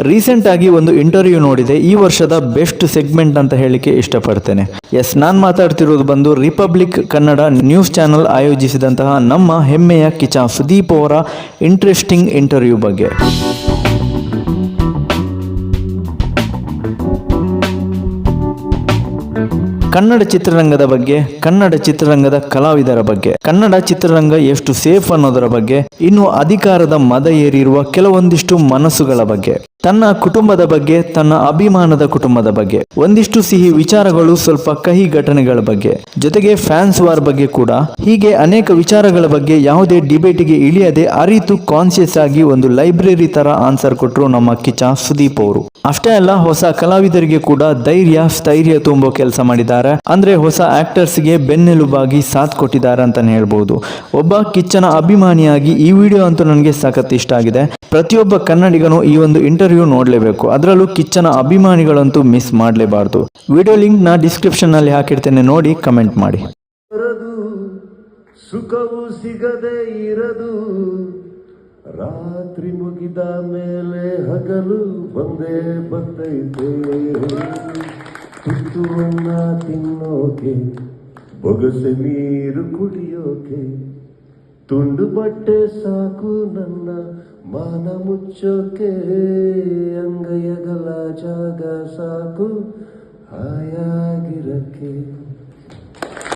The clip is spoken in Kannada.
ರೀಸೆಂಟ್ ಆಗಿ ಒಂದು ಇಂಟರ್ವ್ಯೂ ನೋಡಿದೆ. ಈ ವರ್ಷದ ಬೆಸ್ಟ್ ಸೆಗ್ಮೆಂಟ್ ಅಂತ ಹೇಳಿಕೆ ಇಷ್ಟಪಡ್ತೇನೆ. ಎಸ್ ನಾನು ಮಾತಾಡ್ತಿರೋದು ಬಂದು ರಿಪಬ್ಲಿಕ್ ಕನ್ನಡ ನ್ಯೂಸ್ ಚಾನೆಲ್ ಆಯೋಜಿಸಿದಂತಹ ನಮ್ಮ ಹೆಮ್ಮೆಯ ಕಿಚ ಸುದೀಪ್ ಅವರ ಇಂಟ್ರೆಸ್ಟಿಂಗ್ ಇಂಟರ್ವ್ಯೂ ಬಗ್ಗೆ. ಕನ್ನಡ ಚಿತ್ರರಂಗದ ಬಗ್ಗೆ, ಕನ್ನಡ ಚಿತ್ರರಂಗದ ಕಲಾವಿದರ ಬಗ್ಗೆ, ಕನ್ನಡ ಚಿತ್ರರಂಗ ಎಷ್ಟು ಸೇಫ್ ಅನ್ನೋದರ ಬಗ್ಗೆ, ಇನ್ನು ಅಧಿಕಾರದ ಮದ ಏರಿರುವ ಕೆಲವೊಂದಿಷ್ಟು ಮನಸ್ಸುಗಳ ಬಗ್ಗೆ. ತನ್ನ ಕುಟುಂಬದ ಬಗ್ಗೆ, ತನ್ನ ಅಭಿಮಾನದ ಕುಟುಂಬದ ಬಗ್ಗೆ, ಒಂದಿಷ್ಟು ಸಿಹಿ ವಿಚಾರಗಳು ಸ್ವಲ್ಪ ಕಹಿ ಘಟನೆಗಳ ಬಗ್ಗೆ, ಜೊತೆಗೆ ಫ್ಯಾನ್ಸ್ ವಾರ್ ಬಗ್ಗೆ ಕೂಡ. ಹೀಗೆ ಅನೇಕ ವಿಚಾರಗಳ ಬಗ್ಗೆ ಯಾವುದೇ ಡಿಬೇಟಿಗೆ ಇಳಿಯದೆ ಅರಿತು ಕಾನ್ಶಿಯಸ್ ಆಗಿ ಒಂದು ಲೈಬ್ರರಿ ತರ ಆನ್ಸರ್ ಕೊಟ್ಟರು ನಮ್ಮ ಕಿಚ್ಚ ಸುದೀಪ್ ಅವರು. ಅಷ್ಟೇ ಅಲ್ಲ, ಹೊಸ ಕಲಾವಿದರಿಗೆ ಕೂಡ ಧೈರ್ಯ, ಸ್ಥೈರ್ಯ ತುಂಬೋ ಕೆಲಸ ಮಾಡಿದ್ದಾರೆ. ಅಂದ್ರೆ ಹೊಸ ಆಕ್ಟರ್ಸ್ಗೆ ಬೆನ್ನೆಲುಬಾಗಿ ಸಾಥ್ ಕೊಟ್ಟಿದ್ದಾರೆ ಅಂತಾನೆ ಹೇಳ್ಬಹುದು ಒಬ್ಬ ಕಿಚ್ಚನ ಅಭಿಮಾನಿಯಾಗಿ ಈ ವಿಡಿಯೋ ಅಂತೂ ನನಗೆ ಸಖತ್ ಇಷ್ಟ ಆಗಿದೆ. ಪ್ರತಿಯೊಬ್ಬ ಕನ್ನಡಿಗನು ಈ ಒಂದು ಇಂಟರ್ವ್ಯೂ ನೋಡಲೇಬೇಕು. ಅದರಲ್ಲೂ ಕಿಚ್ಚನ ಅಭಿಮಾನಿಗಳಂತೂ ಮಿಸ್ ಮಾಡಲೇಬಾರ್ದು. ವಿಡಿಯೋ ಲಿಂಕ್ನ ಡಿಸ್ಕ್ರಿಪ್ಷನ್ನಲ್ಲಿ ಹಾಕಿರ್ತೇನೆ, ನೋಡಿ ಕಮೆಂಟ್ ಮಾಡಿ. ಸುಖವು ಸಿಗದೆ ಇರದು, ರಾತ್ರಿ ಮುಗಿದ ಮೇಲೆ ಹಗಲು ಬಂದೇ ಬರ್ತೈತೆ ತುತ್ತುವನ್ನ ತಿನ್ನೋಕೆ, ಬೊಗಸೆ ನೀರು ಕುಡಿಯೋಕೆ ತುಂಡು ಬಟ್ಟೆ ಸಾಕು ನನ್ನ ಮಾನ ಮುಚ್ಚೋಕೆ ಅಂಗೈಯಗಲ ಜಾಗ ಸಾಕು ಹಾಯಾಗಿರಕ್ಕೆ